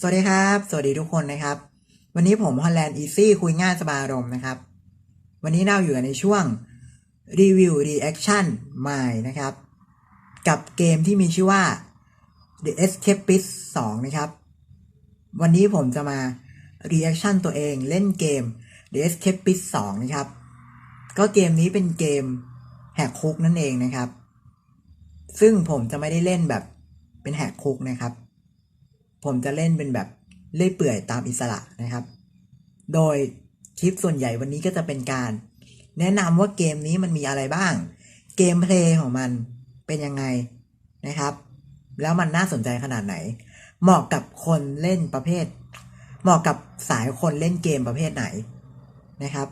สวัสดีครับ สวัสดีทุกคนนะครับ วันนี้ผมฮอลแลนด์อีซี่คุยง่ายสบายอารมณ์นะครับ วันนี้เราอยู่กันในช่วงรีวิวรีแอคชั่นใหม่นะครับ กับเกมที่มีชื่อว่า The Escapist 2 นะครับ วันนี้ผมจะมารีแอคชั่นตัวเองเล่นเกม The Escapist 2 นะครับ ก็เกมนี้เป็นเกมแหกคุกนั่นเองนะครับ ซึ่งผมจะไม่ได้เล่นแบบเป็นแหกคุกนะครับ ผมจะเล่นเป็นแบบเล่ยเปื่อยตามอิสระนะครับ โดยคลิปส่วนใหญ่วันนี้ก็จะเป็นการ แนะนำว่าเกมนี้มันมีอะไรบ้าง เกมเพลย์ของมันเป็นยังไงนะครับ แล้วมันน่าสนใจขนาดไหน เหมาะกับคนเล่นประเภท เหมาะกับสายคนเล่นเกมประเภทไหนนะครับ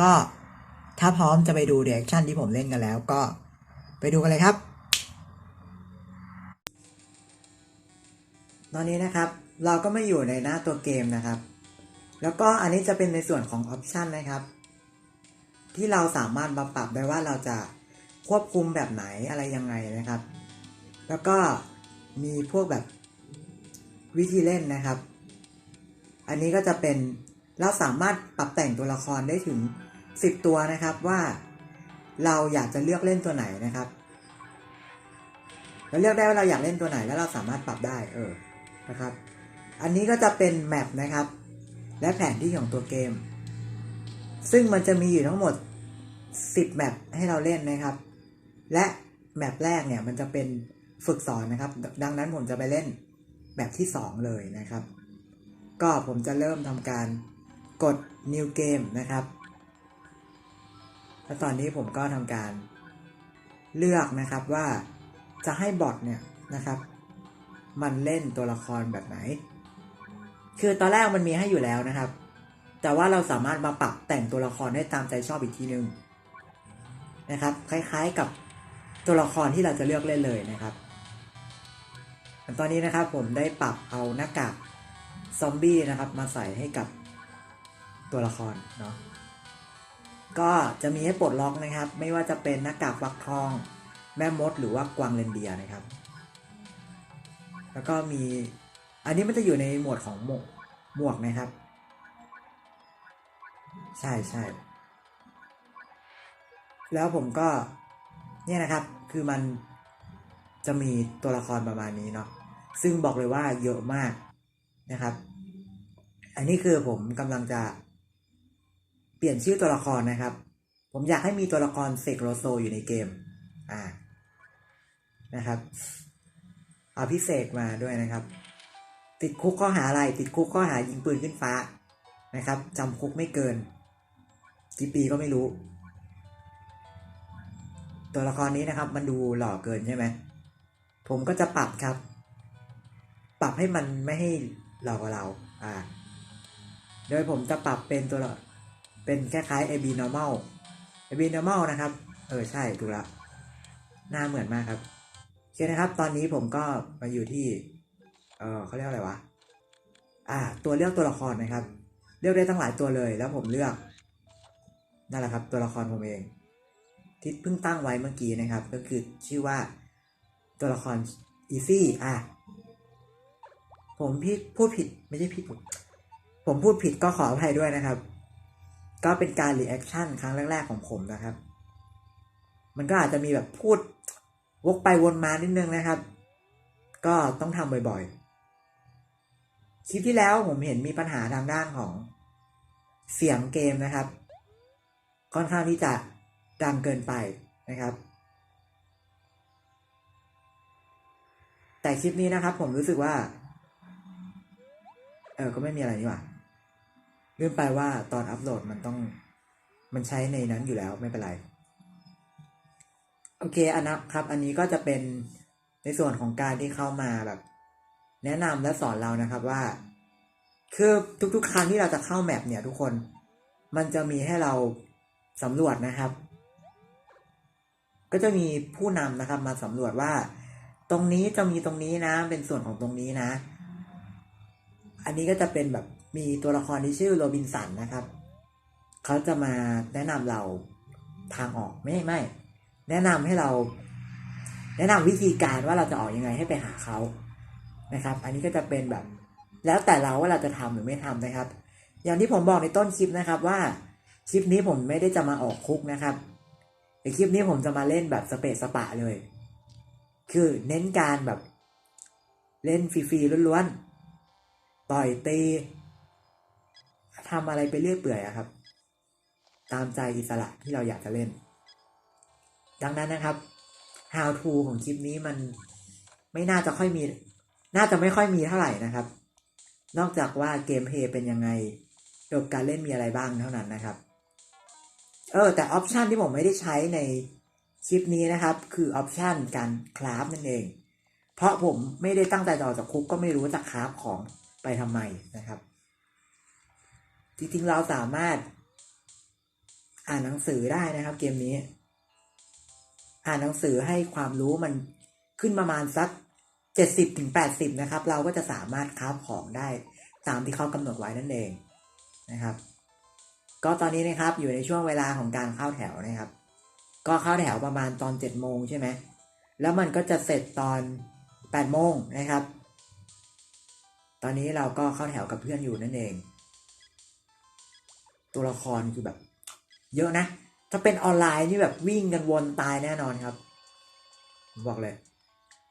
ก็ถ้าพร้อมจะไปดูเรีแอคชั่นที่ผมเล่นกันแล้วก็ไปดูกันเลยครับ ตอนนี้นะครับ เราก็ไม่อยู่ในหน้าตัวเกมนะครับ แล้วก็อันนี้จะเป็นในส่วนของออปชันนะครับ ที่เราสามารถมาปรับได้ว่าเราจะควบคุมแบบไหนอะไรยังไงนะครับ แล้วก็มีพวกแบบวิธีเล่นนะครับ อันนี้ก็จะเป็นเราสามารถปรับแต่งตัวละครได้ถึง 10 ตัวนะครับว่าเราอยากจะเลือกเล่นตัวไหนนะครับเราเลือกได้ว่าเราอยากเล่นตัวไหนแล้วเราสามารถปรับได้ เออ นะครับ อันนี้ก็จะเป็นแมปนะครับ และแผนที่ของตัวเกม ซึ่งมันจะมีอยู่ทั้งหมด 10แมปให้เราเล่นนะครับ และแมปแรกเนี่ยมันจะเป็นฝึกสอนนะครับ ดังนั้นผมจะไปเล่นแมปที่ 2 เลยนะครับ ก็ผมจะเริ่มทำการกด new game นะครับแล้วตอนนี้ผมก็ทำการเลือกนะครับว่าจะให้บอทเนี่ยนะครับ มันเล่นตัวละครแบบไหน คือตอนแรกมันมีให้อยู่แล้วนะครับ แต่ว่าเราสามารถมาปรับแต่งตัวละครได้ตามใจชอบอีกทีนึงนะครับ คล้ายๆกับตัวละครที่เราจะเลือกเล่นเลยนะครับตอนนี้นะครับผมได้ปรับเอาหน้ากากซอมบี้นะครับมาใส่ให้กับตัวละครเนาะก็จะมีให้ปลดล็อกนะครับ ไม่ว่าจะเป็นหน้ากากฟักทอง แม่มด หรือว่ากวางเรนเดียนะครับ แล้วก็มี อันนี้มันจะอยู่ในหมวดของหมวกหมวกนะครับ ใช่ใช่ แล้วผมก็ เนี่ยนะครับ คือมันจะมีตัวละครประมาณนี้เนาะ ซึ่งบอกเลยว่าเยอะมากนะครับ อันนี้คือผมกำลังจะ เปลี่ยนชื่อตัวละครนะครับ ผมอยากให้มีตัวละครเซกโรโซอยู่ในเกม อ่า นะครับ เอาพิเศษมาด้วยนะครับ ติดคุกข้อหาอะไร ติดคุกข้อหายิงปืนขึ้นฟ้านะครับจำคุกไม่เกิน กี่ปีก็ไม่รู้ ตัวละครนี้นะครับ มันดูหล่อเกินใช่ไหมผมก็จะปรับครับ ปรับให้มันไม่ให้หล่อกว่าเรา อ่า โดยผมจะปรับเป็นตัวละเป็นคล้ายๆ AB normal AB normal นะครับ เออใช่ถูกแล้วหน้าเหมือนมากครับ โอเคนะครับ ตอนนี้ผมก็มาอยู่ที่ เออเขาเรียกอะไรวะ อ่า ตัวเลือกตัวละครนะครับ เลือกได้ตั้งหลายตัวเลย แล้วผมเลือก นั่นแหละครับ ตัวละครผมเอง ที่เพิ่งตั้งไว้เมื่อกี้นะครับ ก็คือชื่อว่าตัวละคร easy อะ ผมพี่พูดผิดไม่ใช่ผิด ผมพูดผิดก็ขออภัยด้วยนะครับ ก็เป็นการรีแอคชั่นครั้งแรก ๆ ของผมนะครับ มันก็อาจจะมีแบบพูด วกไปวนมานิดนึงนะครับ ก็ต้องทำบ่อยๆ คลิปที่แล้วผมเห็นมีปัญหาทางด้านของเสียงเกมนะครับ ค่อนข้างที่จะดังเกินไปนะครับ แต่คลิปนี้นะครับ ผมรู้สึกว่า เออก็ไม่มีอะไรนี่หว่าลืมไปว่าตอนอัปโหลดมันต้องมันใช้ในนั้นอยู่แล้วไม่เป็นไร โอเคอันนะครับ อันนี้ก็จะเป็นในส่วนของการที่เข้ามาแบบ แนะนำและสอนเรานะครับว่า คือทุกๆ ครั้งที่เราจะเข้าแมปเนี่ยทุกคน มันจะมีให้เราสำรวจนะครับ ก็จะมีผู้นำนะครับ มาสำรวจว่า ตรงนี้จะมีตรงนี้นะ เป็นส่วนของตรงนี้นะ อันนี้ก็จะเป็นแบบมีตัวละครที่ชื่อโรบินสันนะครับ เขาจะมาแนะนำเราทางออกไม่ไม่ แนะนำให้เรา แนะนำวิธีการว่าเราจะออกยังไงให้ไปหาเขานะครับ อันนี้ก็จะเป็นแบบ แล้วแต่เราว่าเราจะทำหรือไม่ทำนะครับ อย่างที่ผมบอกในต้นคลิปนะครับว่าคลิปนี้ผมไม่ได้จะมาออกคุกนะครับในคลิปนี้ผมจะมาเล่นแบบสเปซสปะเลย คือเน้นการแบบเล่นฟรีๆล้วนๆ ต่อยตีทำอะไรไปเรื่อยเปื่อยอะครับ ตามใจอิสระที่เราอยากจะเล่น ดังนั้นนะครับ how to ของคลิปนี้มันไม่น่าจะค่อยมี น่าจะไม่ค่อยมีเท่าไหร่นะครับ นอกจากว่าเกมเพย์เป็นยังไงระบบการเล่นมีอะไรบ้างเท่านั้นนะครับ เออ แต่ออปชันที่ผมไม่ได้ใช้ในคลิปนี้นะครับ คือออปชันการคราฟนั่นเอง เพราะผมไม่ได้ตั้งใจจะอจากคุกก็ไม่รู้จะคราฟของไปทำไมนะครับ จริงๆเราสามารถอ่านหนังสือได้นะครับเกมนี้ อ่านหนังสือให้ความรู้มันขึ้นประมาณสักเจ็ดสิบถึงแปดสิบนะครับ เราก็จะสามารถคราของได้ตามที่เขากำหนดไว้นั่นเองนะครับ ก็ตอนนี้นะครับอยู่ในช่วงเวลาของการเข้าแถวนะครับ ก็เข้าแถวประมาณตอนเจ็ดโมงใช่ไหมแล้วมันก็จะเสร็จตอนแปดโมงนะครับ ตอนนี้เราก็เข้าแถวกับเพื่อนอยู่นั่นเอง ตัวละครคือแบบ เยอะนะ ถ้าเป็นออนไลน์นี่แบบวิ่งกันวนตายแน่นอนครับผมบอกเลย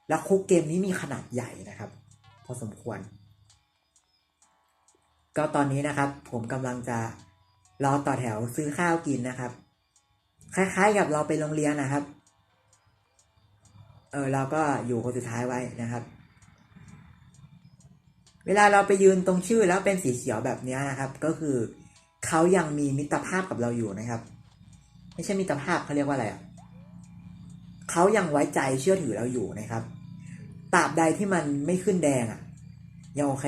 แล้วคุกเกมนี้มีขนาดใหญ่นะครับ พอสมควร ก็ตอนนี้นะครับ ผมกำลังจะรอต่อแถวซื้อข้าวกินนะครับ คล้ายๆกับเราไปโรงเรียนนะครับ เออเราก็อยู่คนสุดท้ายไว้นะครับ เวลาเราไปยืนตรงชื่อแล้วเป็นสีเขียวแบบนี้นะครับ ก็คือเขายังมีมิตรภาพกับเราอยู่นะครับ ไม่ใช่มิตรภาพเขาเรียกว่าอะไรอะเขายังไว้ใจเชื่อถือเราอยู่นะครับตราบใดที่มันไม่ขึ้นแดงอะยังโอเค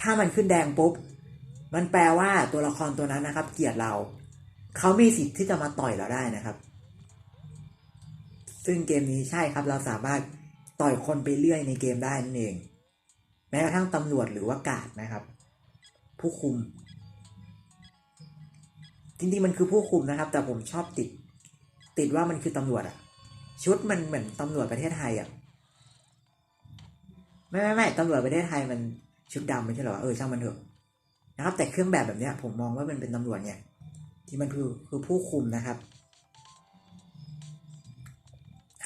ถ้ามันขึ้นแดงปุ๊บ มันแปลว่าตัวละครตัวนั้นนะครับ เกลียดเรา เขามีสิทธิ์ที่จะมาต่อยเราได้นะครับ ซึ่งเกมนี้ใช่ครับ เราสามารถต่อยคนไปเรื่อยในเกมได้นั่นเอง แม้กระทั่งตำรวจหรือว่ากาดนะครับ ผู้คุม จริงๆมันคือผู้คุมนะครับ แต่ผมชอบติด ติดว่ามันคือตำรวจอะชุดมันเหมือนตำรวจประเทศไทยอะไม่ไม่ไม่ตำรวจประเทศไทยมันชุดดำไม่ใช่หรอเออช่างมันเถอะนะครับ แต่เครื่องแบบแบบเนี้ย ผมมองว่ามันเป็นตำรวจเนี่ยที่มันคือคือผู้คุมนะครับ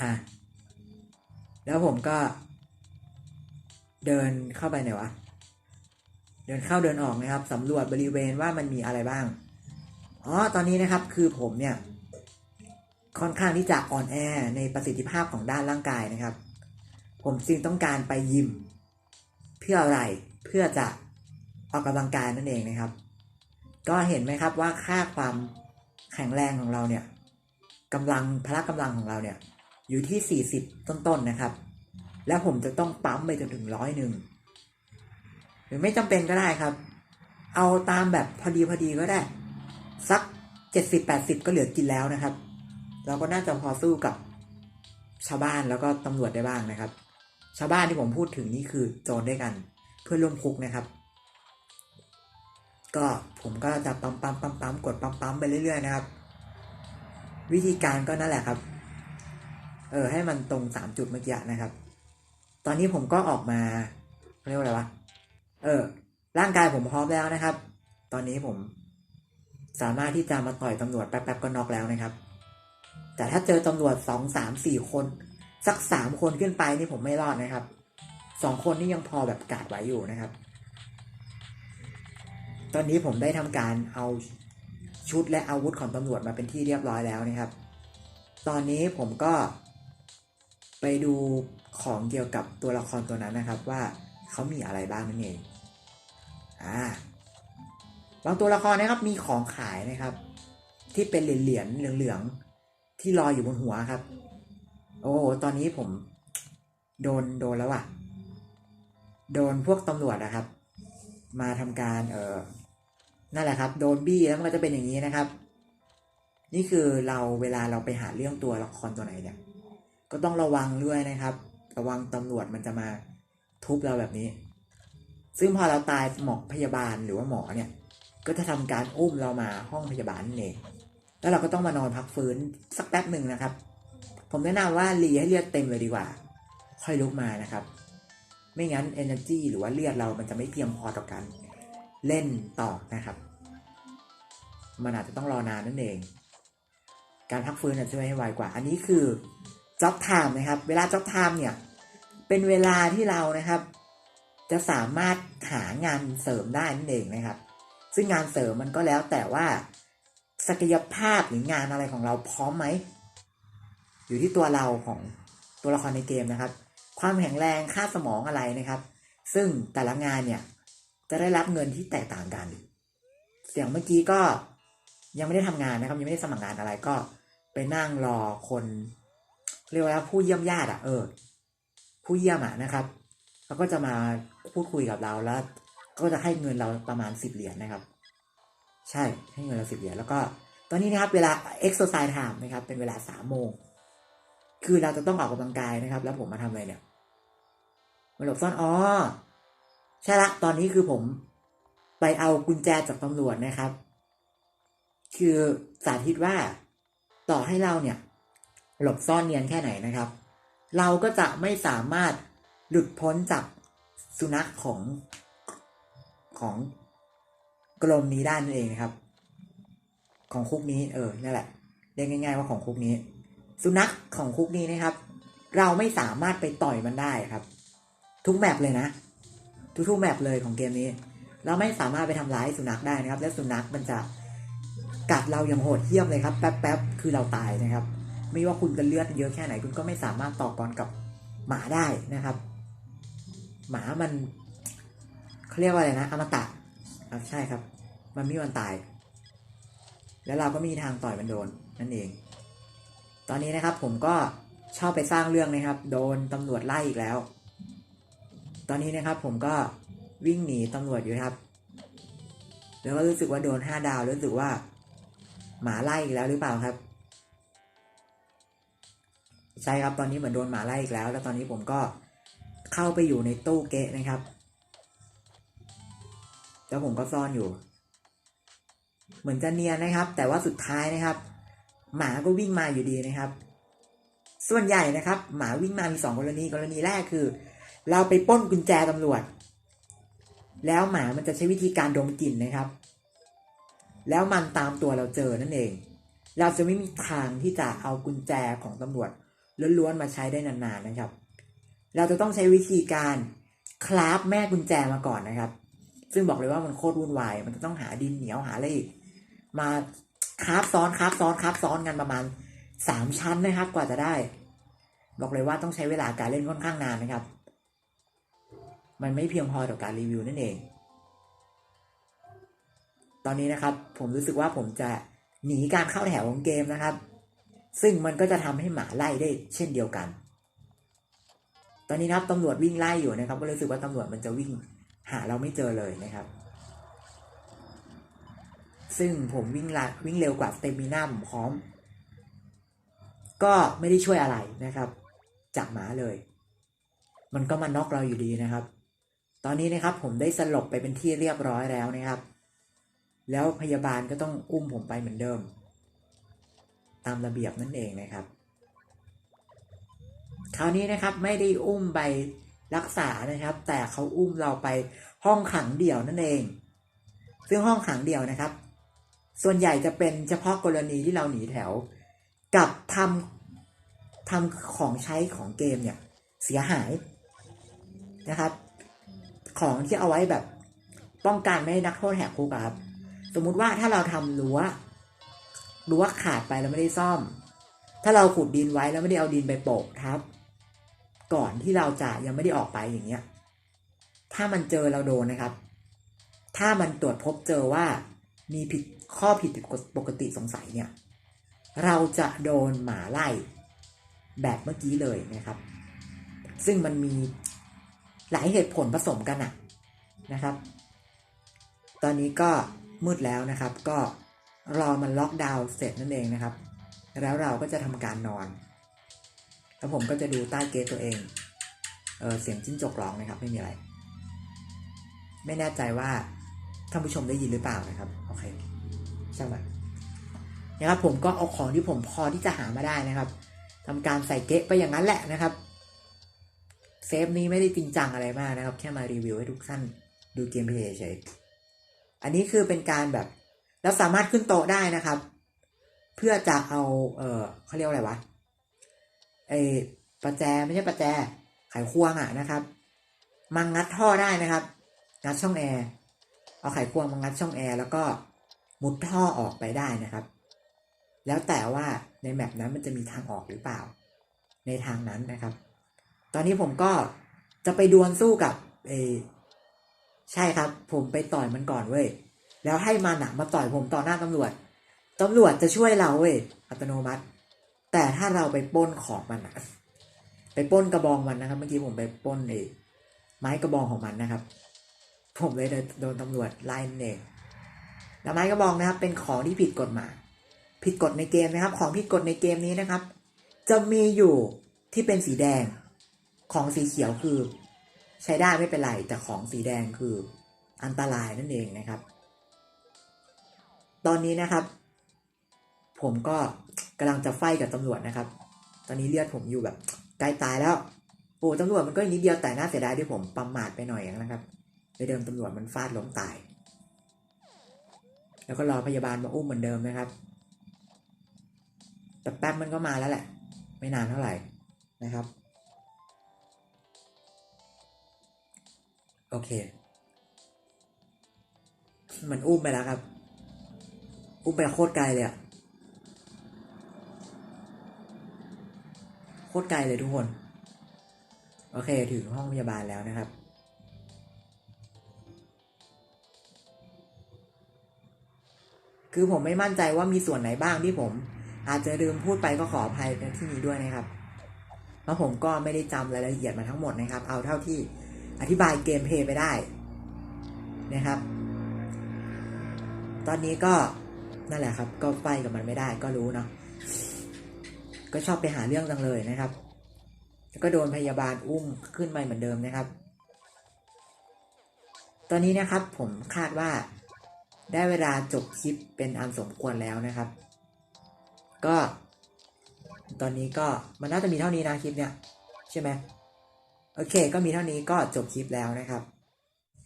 อ่าแล้วผมก็ เดินเข้าไปไหนวะเดินเข้าเดินออกนะครับสำรวจบริเวณว่ามันมีอะไรบ้าง อ๋อตอนนี้นะครับคือผมเนี่ย ค่อนข้างที่จะอ่อนแอในประสิทธิภาพของด้านร่างกายนะครับ ผมจึงต้องการไปยิม เพื่ออะไรเพื่อจะออกกำลังกายนั่นเองนะครับ ก็เห็นไหมครับว่าค่าความแข็งแรงของเราเนี่ยกำลังพละกำลังของเราเนี่ย อยู่ที่ 40 ต้นๆนนะครับ แล้วผมจะต้องปั๊มไปจนถึงร้อยหนึ่งหรือไม่จำเป็นก็ได้ครับ เอาตามแบบพอดีพอดีก็ได้ สัก 70-80 ก็เหลือกินแล้วนะครับ เราก็น่าจะพอสู้กับชาวบ้านแล้วก็ตำรวจได้บ้างนะครับ ชาวบ้านที่ผมพูดถึงนี่คือโจรด้วยกัน เพื่อนร่วมคุกนะครับ ก็ผมก็จะปั๊มปั๊มปั๊มปั๊มกดปั๊มปั๊มไปเรื่อยๆนะครับ วิธีการก็นั่นแหละครับ เออให้มันตรงสามจุดเมื่อกี้นะครับ ตอนนี้ผมก็ออกมาเรียกว่าอะไรวะเออ ร่างกายผมพร้อมแล้วนะครับ ตอนนี้ผม สามารถที่จะมาต่อยตำรวจแป๊บๆก็น็อกแล้วนะครับ แต่ถ้าเจอตำรวจสองสามสี่คน สักสามคนขึ้นไปนี่ผมไม่รอดนะครับสองคนนี่ยังพอแบบกาดไว้อยู่นะครับ ตอนนี้ผมได้ทำการเอาชุดและอาวุธของตำรวจมาเป็นที่เรียบร้อยแล้วนะครับ ตอนนี้ผมก็ ไปดูของเกี่ยวกับตัวละครตัวนั้นนะครับ ว่าเขามีอะไรบ้างนั่นเองอ่า บางตัวละครนะครับมีของขายนะครับ ที่เป็นเหรียญเหลืองๆที่ลอยอยู่บนหัวครับ โอ้โหตอนนี้ผม โดนโดนแล้วอะโดนพวกตำรวจนะครับ มาทำการ เออนั่นแหละครับ โดนบี้แล้วมันก็จะเป็นอย่างนี้นะครับ นี่คือเราเวลาเราไปหาเรื่องตัวละครตัวไหนเนี่ย ก็ต้องระวังด้วยนะครับ ระวังตำรวจมันจะมาทุบเราแบบนี้ ซึ่งพอเราตายหมอพยาบาลหรือว่าหมอเนี่ย ก็จะทำการอุ้มเรามาห้องพยาบาลนั่นเองแล้วเราก็ต้องมานอนพักฟื้นสักแป๊บหนึ่งนะครับ ผมแนะนำว่ารีให้เลือดเต็มเลยดีกว่า ค่อยลุกมานะครับ ไม่งั้น energy หรือว่าเลือดเรามันจะไม่เพียงพอต่อการเล่นต่อนะครับ มันอาจจะต้องรอนานนั่นเอง การพักฟื้นจะช่วยให้ไวกว่า อันนี้คือ job time นะครับ เวลา job time เนี่ย เป็นเวลาที่เรานะครับ จะสามารถหางานเสริมได้นั่นเองนะครับ ซึ่งงานเสริมมันก็แล้วแต่ว่าศักยภาพหรืองานอะไรของเราพร้อมไหม อยู่ที่ตัวเราของตัวละครในเกมนะครับ ความแข็งแรงค่าสมองอะไรนะครับ ซึ่งแต่ละงานเนี่ยจะได้รับเงินที่แตกต่างกันอย่างเมื่อกี้ก็ยังไม่ได้ทำงานนะครับ ยังไม่ได้สมัครงานอะไรก็ไปนั่งรอคนเรียกว่าผู้เยี่ยมญาติอะเออ ผู้เยี่ยมอะนะครับเขาก็จะมาพูดคุยกับเราแล้ว ก็จะให้เงินเราประมาณสิบเหรียญนะครับ ใช่ให้เงินเราสิบเหรียญแล้วก็ ตอนนี้นะครับเวลา exercise time นะครับ เป็นเวลาสามโมง คือเราจะต้องออกกำลังกายนะครับ แล้วผมมาทำอะไรเนี่ยมาหลบซ่อนอ๋อใช่ละ ตอนนี้คือผมไปเอากุญแจจากตำรวจนะครับ คือสาธิตว่าต่อให้เราเนี่ย หลบซ่อนเนียนแค่ไหนนะครับ เราก็จะไม่สามารถหลุดพ้นจากสุนัขของ ของกรมนี้ด้านนั่นเองนะครับ ของคุกนี้เออนั่นแหละเรียกง่าย ๆ ว่าของคุกนี้ สุนัขของคุกนี้นะครับ เราไม่สามารถไปต่อยมันได้ครับ ทุกแมปเลยนะ ทุกๆแมปเลยของเกมนี้ เราไม่สามารถไปทำร้ายสุนัขได้นะครับ และสุนัขมันจะกัดเราอย่างโหดเหี้ยมเลยครับ แป๊บๆคือเราตายนะครับ ไม่ว่าคุณจะเลือดเยอะแค่ไหนคุณก็ไม่สามารถต่อกรกับหมาได้นะครับ หมามัน เขาเรียกว่าอะไรนะอมตะอะใช่ครับ มันมีวันตาย แล้วเราก็มีทางต่อยมันโดนนั่นเอง ตอนนี้นะครับผมก็ชอบไปสร้างเรื่องนะครับ โดนตำรวจไล่อีกแล้ว ตอนนี้นะครับผมก็วิ่งหนีตำรวจอยู่ครับ แล้วก็รู้สึกว่าโดนห้าดาวรู้สึกว่า หมาไล่อีกแล้วหรือเปล่าครับ ใช่ครับตอนนี้เหมือนโดนหมาไล่อีกแล้ว แล้วตอนนี้ผมก็เข้าไปอยู่ในตู้เกะนะครับ แล้วผมก็ซ่อนอยู่ เหมือนจะเนียนนะครับ แต่ว่าสุดท้ายนะครับ หมาก็วิ่งมาอยู่ดีนะครับ ส่วนใหญ่นะครับ หมาวิ่งมามีสองกรณีกรณีแรกคือ เราไปป้นกุญแจตำรวจ แล้วหมามันจะใช้วิธีการดมกลิ่นนะครับ แล้วมันตามตัวเราเจอนั่นเอง เราจะไม่มีทางที่จะเอากุญแจของตำรวจล้วนๆมาใช้ได้นานๆนะครับ เราจะต้องใช้วิธีการคราฟแม่กุญแจมาก่อนนะครับ ซึ่งบอกเลยว่ามันโคตรวุ่นวาย มันจะต้องหาดินเหนียวหาอะไรอีก มาคราฟซ้อนคราฟซ้อนคราฟซ้อนกันประมาณสามชั้นนะครับ กว่าจะได้ บอกเลยว่าต้องใช้เวลาการเล่นค่อนข้างนานนะครับ มันไม่เพียงพอต่อการรีวิวนั่นเอง ตอนนี้นะครับ ผมรู้สึกว่าผมจะหนีการเข้าแถวของเกมนะครับ ซึ่งมันก็จะทำให้หมาไล่ได้เช่นเดียวกัน ตอนนี้นะครับตำรวจวิ่งไล่อยู่นะครับ ก็รู้สึกว่าตำรวจมันจะวิ่ง หาเราไม่เจอเลยนะครับ ซึ่งผมวิ่งละวิ่งเร็วกว่าสเตมิน่าผมพร้อม ก็ไม่ได้ช่วยอะไรนะครับ จากหมาเลย มันก็มาน็อกเราอยู่ดีนะครับ ตอนนี้นะครับผมได้สลบไปเป็นที่เรียบร้อยแล้วนะครับ แล้วพยาบาลก็ต้องอุ้มผมไปเหมือนเดิม ตามระเบียบนั่นเองนะครับคราวนี้นะครับไม่ได้อุ้มไป รักษานะครับ แต่เขาอุ้มเราไปห้องขังเดี่ยวนั่นเอง ซึ่งห้องขังเดี่ยวนะครับ ส่วนใหญ่จะเป็นเฉพาะกรณีที่เราหนีแถว กับทำทำของใช้ของเกมเนี่ย เสียหายนะครับ ของที่เอาไว้แบบป้องกันไม่ให้นักโทษแหกคุกครับ สมมุติว่าถ้าเราทำรั้วรั้วขาดไปแล้วไม่ได้ซ่อม ถ้าเราขุดดินไว้แล้วไม่ได้เอาดินไปโปะทับ ก่อนที่เราจะยังไม่ได้ออกไปอย่างเงี้ย ถ้ามันเจอเราโดนนะครับ ถ้ามันตรวจพบเจอว่ามีผิดข้อผิดปกติสงสัยเนี่ย เราจะโดนหมาไล่แบบเมื่อกี้เลยนะครับ ซึ่งมันมีหลายเหตุผลผสมกันอะนะครับ ตอนนี้ก็มืดแล้วนะครับ ก็รอมันล็อกดาวน์เสร็จนั่นเองนะครับ แล้วเราก็จะทำการนอน แล้วผมก็จะดูใต้เกตตัวเองเออเสียงจิ้งจกร้องนะครับ ไม่มีอะไร ไม่แน่ใจว่าท่านผู้ชมได้ยินหรือเปล่านะครับโอเคช่างมันนะครับ ผมก็เอาของที่ผมพอที่จะหามาได้นะครับทำการใส่เกะไปอย่างนั้นแหละนะครับซซฟนี้ไม่ได้จริงจังอะไรมากนะครับ แค่มารีวิวให้ทุกท่านดูเกมเพลย์เฉยอันนี้คือเป็นการแบบแล้วสามารถขึ้นโต๊ะได้นะครับ เพื่อจะเอาเออเขาเรียกว่าอะไรวะ ไอ้ประแจไม่ใช่ประแจไขควงอะนะครับมางัดท่อได้นะครับงัดช่องแอร์เอาไขควงมางัดช่องแอร์แล้วก็มุดท่อออกไปได้นะครับ แล้วแต่ว่าในแมปนั้นมันจะมีทางออกหรือเปล่า ในทางนั้นนะครับ ตอนนี้ผมก็จะไปดวลสู้กับเออใช่ครับ ผมไปต่อยมันก่อนเว้ยแล้วให้มันอะมาต่อยผมต่อหน้าตำรวจตำรวจจะช่วยเราเว้ยอัตโนมัติ แต่ถ้าเราไปป้นของมันอะไปป้นกระบองมันนะครับ เมื่อกี้ผมไปป้นเอไม้กระบองของมันนะครับ ผมเลยโดนตำรวจไล่นั่นเองแล้วไม้กระบองนะครับ เป็นของที่ผิดกฎหมายผิดกฎในเกมนะครับ ของผิดกฎในเกมนี้นะครับ จะมีอยู่ที่เป็นสีแดง ของสีเขียวคือ ใช้ได้ไม่เป็นไรแต่ของสีแดงคืออันตรายนั่นเองนะครับ ตอนนี้นะครับ ผมก็ กำลังจะไฟกับตำรวจนะครับ ตอนนี้เลือดผมอยู่แบบใกล้ตายแล้วโอ้ตำรวจมันก็นิดเดียวแต่น่าเสียดายที่ผมประมาทไปหน่อยนะครับไปเดิมตำรวจมันฟาดล้มตาย แล้วก็รอพยาบาลมาอุ้มเหมือนเดิมนะครับ แต่แป๊บมันก็มาแล้วแหละ ไม่นานเท่าไหร่นะครับ โอเค มันอุ้มไปแล้วครับ อุ้มไปโคตรไกลเลยอะ คตรไกลเลยทุกคน โอเค ถึงห้องพยาบาลแล้วนะครับ คือผมไม่มั่นใจว่ามีส่วนไหนบ้างที่ผม อาจจะลืมพูดไปก็ขออภัยในที่นี้ด้วยนะครับ เพราะผมก็ไม่ได้จำรายละเอียดมาทั้งหมดนะครับ เอาเท่าที่อธิบายเกมเพลย์ไปได้นะครับ ตอนนี้ก็นั่นแหละครับ ก็ไฟกับมันไม่ได้ก็รู้เนาะ ก็ชอบไปหาเรื่องจังเลยนะครับ แล้วก็โดนพยาบาลอุ้มขึ้นมาเหมือนเดิมนะครับ ตอนนี้นะครับผมคาดว่าได้เวลาจบคลิปเป็นอันสมควรแล้วนะครับ ก็ ตอนนี้ก็มันน่าจะมีเท่านี้นะคลิปเนี้ยใช่ไหมโอเค ก็มีเท่านี้ก็จบคลิปแล้วนะครับ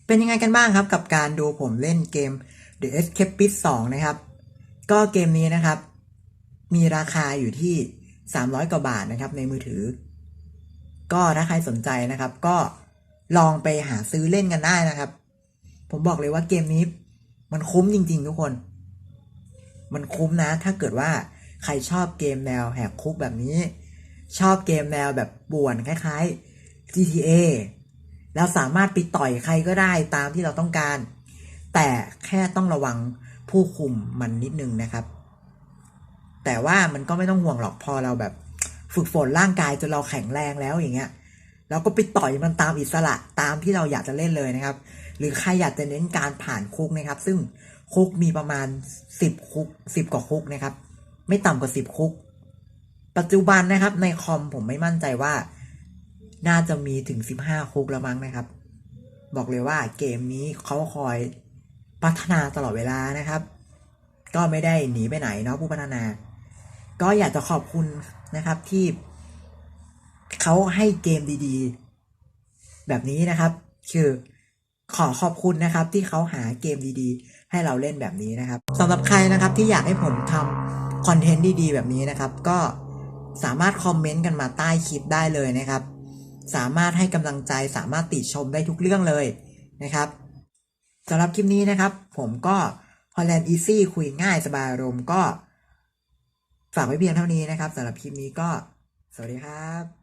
เป็นยังไงกันบ้างครับกับการดูผมเล่นเกม The Escapist 2 นะครับ ก็เกมนี้นะครับ มีราคาอยู่ที่ 300 กว่าบาทนะครับในมือถือ ก็ถ้าใครสนใจนะครับ ก็ลองไปหาซื้อเล่นกันได้นะครับ ผมบอกเลยว่าเกมนี้ มันคุ้มจริง ๆ ทุกคน มันคุ้มนะ ถ้าเกิดว่าใครชอบเกมแนวแหกคุกแบบนี้ ชอบเกมแนวแบบป่วนคล้าย ๆ GTA แล้วสามารถไปต่อยใครก็ได้ตามที่เราต้องการ แต่แค่ต้องระวังผู้คุมมันนิดนึงนะครับ แต่ว่ามันก็ไม่ต้องห่วงหรอกพอเราแบบฝึกฝนร่างกายจนเราแข็งแรงแล้วอย่างเงี้ยเราก็ไปต่อยมันตามอิสระตามที่เราอยากจะเล่นเลยนะครับ หรือใครอยากจะเน้นการผ่านคุกนะครับ ซึ่งคุกมีประมาณสิบคุกสิบกว่าคุกนะครับ ไม่ต่ำกว่าสิบคุก ปัจจุบันนะครับ ในคอมผมไม่มั่นใจว่า น่าจะมีถึงสิบห้าคุกแล้วมั้งนะครับ บอกเลยว่าเกมนี้เขาคอยพัฒนาตลอดเวลานะครับ ก็ไม่ได้หนีไปไหนเนาะผู้พัฒนา ก็อยากจะขอบคุณนะครับที่เขาให้เกมดีๆ แบบนี้นะครับ คือขอขอบคุณนะครับที่เขาหาเกมดีๆ ให้เราเล่นแบบนี้นะครับสำหรับใครนะครับที่อยากให้ผมทำคอนเทนต์ดีๆ แบบนี้นะครับ ก็สามารถคอมเมนต์กันมาใต้คลิปได้เลยนะครับ สามารถให้กำลังใจสามารถติชมได้ทุกเรื่องเลยนะครับสำหรับคลิปนี้นะครับ ผมก็ Holland Easy คุยง่ายสบายอารมณ์ก็ ฝากไว้เพียงเท่านี้นะครับสำหรับคลิปนี้ก็ สวัสดีครับ